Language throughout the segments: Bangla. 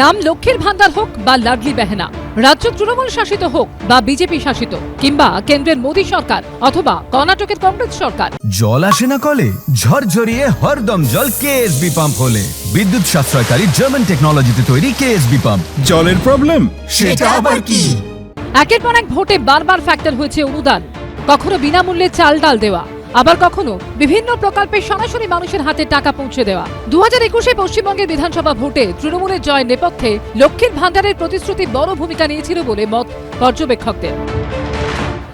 নাম লক্ষ্মীর ভান্ডার হোক বা লাডলি বেহেনা রাজ্য তৃণমূল শাসিত হোক বা বিজেপি শাসিত কিংবা কেন্দ্রের মোদী সরকার অথবা কর্ণাটকের কংগ্রেস সরকার। জল আসে না কলে ঝরঝরিয়ে হরদম জল কেএসবি পাম্প হলে। বিদ্যুৎ সাশ্রয়কারী জার্মান টেকনোলজিতে তৈরি কেএসবি পাম্প। জলের প্রবলেম সেটা আবার কি? একের পর এক ভোটে বারবার ফ্যাক্টর হয়েছে অনুদান কখনো বিনামূল্যে চাল ডাল দেওয়া। আবার কখনো বিভিন্ন প্রকল্পে সরাসরি মানুষের হাতে টাকা পৌঁছে দেওয়া। দু হাজার একুশে পশ্চিমবঙ্গের বিধানসভা ভোটে তৃণমূলের জয় নেপথ্যে লক্ষ্মীর ভান্ডারের প্রতিশ্রুতি বড় ভূমিকা নিয়েছিল বলে মত পর্যবেক্ষকদের।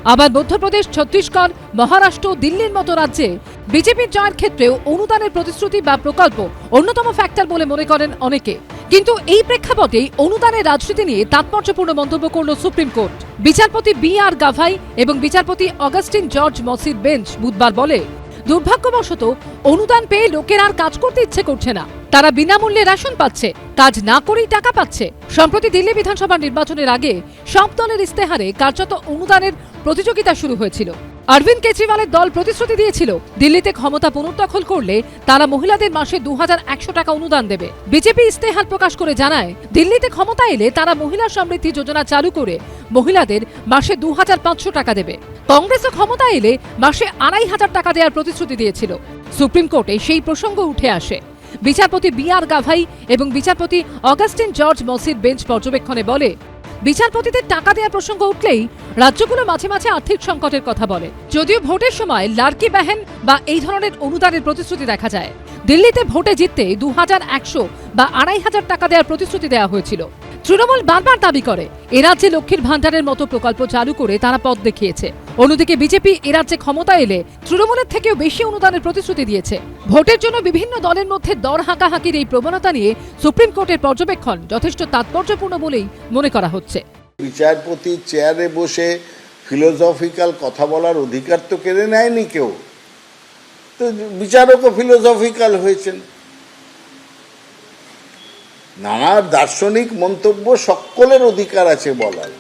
আবার মধ্যপ্রদেশ, ছত্তিশগড়, মহারাষ্ট্র দিল্লির মতো রাজ্যে বিজেপির জয়ের ক্ষেত্রেও অনুদানের প্রতিশ্রুতি বা প্রকল্প অন্যতম ফ্যাক্টর বলে মনে করেন অনেকে। কিন্তু এই প্রেক্ষাপটেই অনুদানের রাজনীতি নিয়ে তাৎপর্যপূর্ণ মন্তব্য করল সুপ্রিম কোর্ট। বিচারপতি বি আর গাভাই এবং বিচারপতি অগাস্টিন জর্জ মসির বেঞ্চ বুধবার বলে, দুর্ভাগ্যবশত অনুদান পেয়ে লোকের আর কাজ করতে ইচ্ছে করছে না। তারা বিনামূল্যে রেশন পাচ্ছে, কাজ না করেই টাকা পাচ্ছে। সম্প্রতি দিল্লি বিধানসভা নির্বাচনের আগে সব দলের ইস্তেহারে কার্যত অনুদানের প্রতিযোগিতা শুরু হয়েছিল। অরবিন্দ কেজরিওয়ালের দল প্রতিশ্রুতি দিয়েছিল, দিল্লিতে ক্ষমতা পুনর্দখল করলে তারা মহিলাদের মাসে দুহাজার একশো টাকা অনুদান দেবে। বিজেপি ইস্তেহার প্রকাশ করে জানায়, দিল্লিতে ক্ষমতা এলে তারা মহিলা সমৃদ্ধি যোজনা চালু করে মহিলাদের মাসে দুহাজার পাঁচশো টাকা দেবে। কংগ্রেসও ক্ষমতা এলে মাসে আড়াই হাজার টাকা দেওয়ার প্রতিশ্রুতি দিয়েছিল। সুপ্রিম কোর্টে সেই প্রসঙ্গ উঠে আসে। বিচারপতি বি আর গাভাই এবং বিচারপতি অগাস্টিন জর্জ মসির বেঞ্চ পর্যবেক্ষণে বলে বিচারপতিদের টাকা দেওয়ার প্রসঙ্গ উঠলেই রাজ্যগুলো মাঝে মাঝে আর্থিক সংকটের কথা বলে। যদিও ভোটের সময় লার্কি বাহেন বা এই ধরনের অনুদানের প্রতিশ্রুতি দেখা যায়। দিল্লিতে ভোটে জিততে দু একশো বা আড়াই হাজার টাকা দেওয়ার প্রতিশ্রুতি দেওয়া হয়েছিল। তৃণমূল বারবার দাবি করে, এ রাজ্যে লক্ষ্মীর ভান্ডারের মতো প্রকল্প চালু করে তারা পথ দেখিয়েছে। অন্যদিকে বিজেপি এ রাজ্যে ক্ষমতা এলে তৃণমূলের থেকেও বেশি অনুদানের প্রতিশ্রুতি দিয়েছে। ভোটের জন্য বিভিন্ন দলের মধ্যে দর হাঁকাহাঁকির এই প্রবণতা নিয়ে সুপ্রিম কোর্টের পর্যবেক্ষণ যথেষ্ট তাৎপর্যপূর্ণ বলেই মনে করা হচ্ছে। বিচারপতি চেয়ারে বসে ফিলোসফিক্যাল কথা বলার অধিকার তো কেড়ে নেয়নি কেউ। তো বিচারকও ফিলোসফিক্যাল হয়েছেন। নানা দার্শনিক মন্তব্য সকলের অধিকার আছে বলার।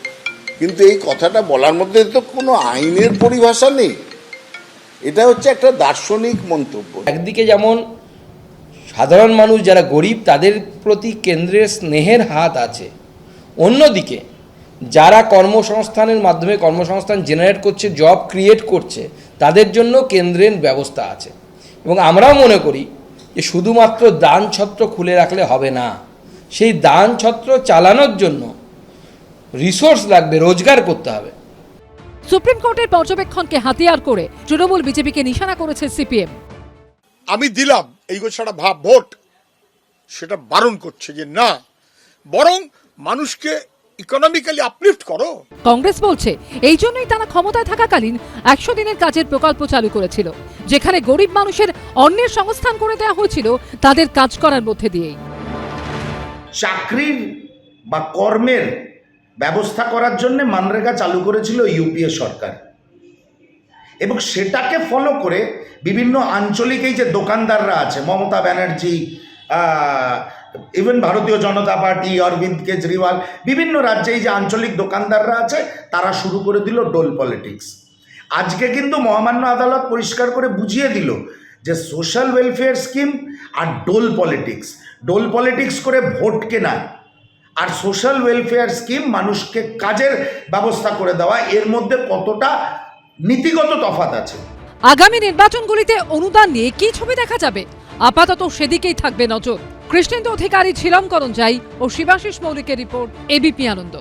কিন্তু এই কথাটা বলার মধ্যে তো কোনো আইনের পরিভাষা নেই। এটা হচ্ছে একটা দার্শনিক মন্তব্য। একদিকে যেমন সাধারণ মানুষ যারা গরিব, তাদের প্রতি কেন্দ্রের স্নেহের হাত আছে। অন্যদিকে যারা কর্মসংস্থানের মাধ্যমে কর্মসংস্থান জেনারেট করছে জব ক্রিয়েট করছে, তাদের জন্য কেন্দ্রের ব্যবস্থা আছে। এবং আমরাও মনে করি যে শুধুমাত্র দান ছত্র খুলে রাখলে হবে না। সেই দান ছত্র চালানোর জন্য রিসোর্স লাগবে রোজগার করতে হবে। সুপ্রিম কোর্টের পর্যবেক্ষণকে হাতিয়ার করে তৃণমূল বিজেপিকে নিশানা করেছে সিপিএম। আমি দিলাম এই গোছাটা ভাব ভোট। সেটা বারণ করছে যে না বরং মানুষকে ইকোনমিক্যালি আপলিফট করো। কংগ্রেস বলছে এই জন্যই তারা ক্ষমতায় থাকাকালীন একশো দিনের কাজের প্রকল্প চালু করেছিল যেখানে গরিব মানুষের অন্যের সংস্থান করে দেওয়া হয়েছিল তাদের কাজ করার মধ্যে দিয়েই। চাকরির বা কর্মের ব্যবস্থা করার জন্য মানরেগা চালু করেছিল ইউপিএ সরকার। এবং সেটাকে ফলো করে বিভিন্ন আঞ্চলিক এই যে দোকানদাররা আছে, মমতা ব্যানার্জি ইভেন ভারতীয় জনতা পার্টি, অরবিন্দ কেজরিওয়াল, বিভিন্ন রাজ্যে এই যে আঞ্চলিক দোকানদাররা আছে, তারা শুরু করে দিল ডোল পলিটিক্স। আজকে কিন্তু মহামান্য আদালত পরিষ্কার করে বুঝিয়ে দিল যে সোশ্যাল ওয়েলফেয়ার স্কিম আর ডোল পলিটিক্স ডোল পলিটিক্স করে ভোট কেনা আর সোশ্যাল ওয়েলফেয়ার স্কিম মানুষকে কাজের ব্যবস্থা করে দেওয়া, এর মধ্যে কতটা নীতিগত তফাত আছে? আগামী নির্বাচনগুলিতে অনুদান নিয়ে কি ছবি দেখা যাবে? আপাতত সেদিকেই থাকবে নজর। কৃষ্ণেন্দু অধিকারী ছিলম যাই ও শিবাশিস মৌলিকের রিপোর্ট এবিপি আনন্দ।